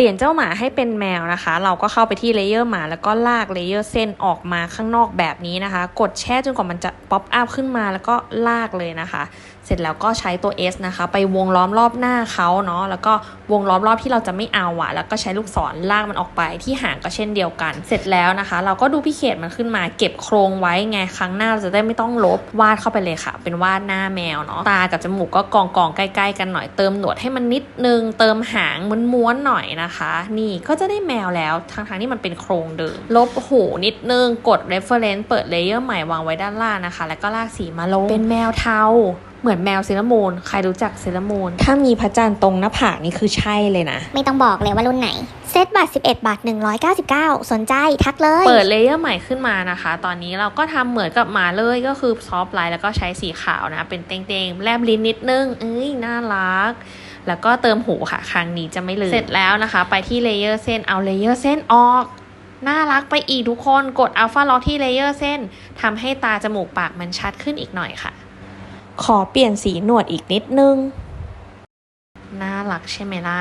ปลี่ยนเจ้าหมาให้เป็นแมวนะคะ เราก็เข้าไปที่เลเยอร์หมาแล้วก็ลากเลเยอร์เส้นออกมาข้างนอกแบบนี้นะคะ กดแช่จนกว่ามันจะป๊อปอัพขึ้นมาแล้วก็ลากเลยนะคะ เสร็จแล้วก็ใช้ตัว S นะคะ ไปวงล้อมรอบหน้าเขาเนาะแล้วก็วงล้อมรอบที่เราจะไม่เอาอะแล้วก็ใช้ลูกศรลากมันออกไปที่หางก็เช่นเดียวกัน เสร็จแล้วนะคะ เราก็ดูพิเขตมันขึ้นมาเก็บโครงไว้ไงครั้งหน้าเราจะได้ไม่ต้องลบวาดเข้าไปเลยค่ะ เป็นวาดหน้าแมวเนาะตากับจมูกก็กองกองๆใกล้ ๆ กันหน่อยเติมหนวดให้มันนิดนึงเติมหางม้วนๆหน่อยนะคะ นี่ก็จะได้แมวแล้วทั้งๆที่มันเป็นโครงเดิม ลบหูนิดนึง กด reference เปิดเลเยอร์ใหม่วางไว้ด้านล่างนะคะ แล้วก็ลากสีมาลง เป็นแมวเทาเหมือนแมวเซเลอรามูนใครรู้จักเซเลอรามูนถ้ามีพระจันทร์ตรงหน้าผากนี่คือใช่เลยนะ ไม่ต้องบอกเลยว่ารุ่นไหน เซตบัตร11 บาท 199 สนใจทักเลย เปิดเลเยอร์ใหม่ขึ้นมานะคะ ตอนนี้เราก็ทำเหมือนกับหมาเลยก็คือซอฟต์ไลน์แล้วก็ใช้สีขาวนะ เป็นเต้งๆ แลบลิ้นนิดนึง เอ้ย น่ารัก แล้วก็เติมหูค่ะ ครั้งนี้จะไม่ลืม เสร็จแล้วนะคะ ไปที่เลเยอร์เส้น เอาเลเยอร์เส้นออก น่ารักไปอีกทุกคน กดอัลฟาล็อกที่เลเยอร์เส้นทำให้ตาจมูกปากมันชัดขึ้นอีกหน่อยค่ะ ขอเปลี่ยนสีหนวดอีกนิดนึง น่ารักใช่ไหมล่ะ